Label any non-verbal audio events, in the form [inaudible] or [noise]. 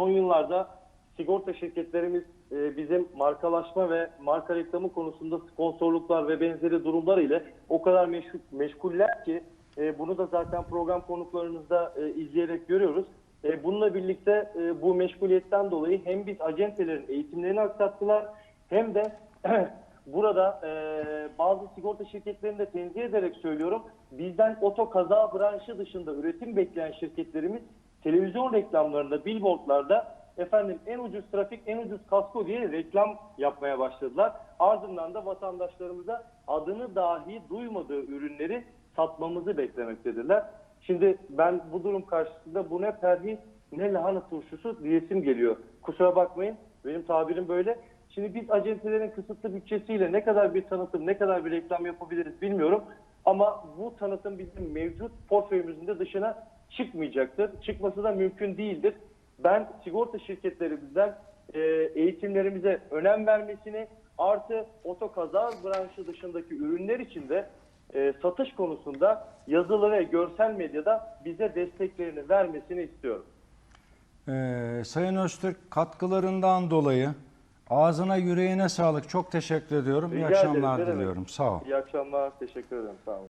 son yıllarda sigorta şirketlerimiz e, bizim markalaşma ve marka reklamı konusunda sponsorluklar ve benzeri durumlar ile o kadar meşgul, meşguller ki e, bunu da zaten program konuklarınızda e, izleyerek görüyoruz. E, bununla birlikte e, bu meşguliyetten dolayı hem biz acentelerin eğitimlerini aksattılar hem de [clears throat] burada e, bazı sigorta şirketlerini de tenzih ederek söylüyorum. Bizden oto kaza branşı dışında üretim bekleyen şirketlerimiz televizyon reklamlarında, billboardlarda efendim en ucuz trafik, en ucuz kasko diye reklam yapmaya başladılar. Ardından da vatandaşlarımıza adını dahi duymadığı ürünleri satmamızı beklemektedirler. Şimdi ben bu durum karşısında bu ne perhiz ne lahana turşusu diyesim geliyor. Kusura bakmayın benim tabirim böyle. Şimdi biz acentelerin kısıtlı bütçesiyle ne kadar bir tanıtım, ne kadar bir reklam yapabiliriz bilmiyorum. Ama bu tanıtım bizim mevcut portföyümüzün de dışına çıkmayacaktır. Çıkması da mümkün değildir. Ben sigorta şirketlerimizden e, eğitimlerimize önem vermesini artı otokaza branşı dışındaki ürünler için de e, satış konusunda yazılı ve görsel medyada bize desteklerini vermesini istiyorum. Ee, Sayın Öztürk katkılarından dolayı ağzına yüreğine sağlık. Çok teşekkür ediyorum. İyi Rica ederim, akşamlar ne demek. diliyorum. Sağ ol. İyi akşamlar. Teşekkür ederim. Sağ olun.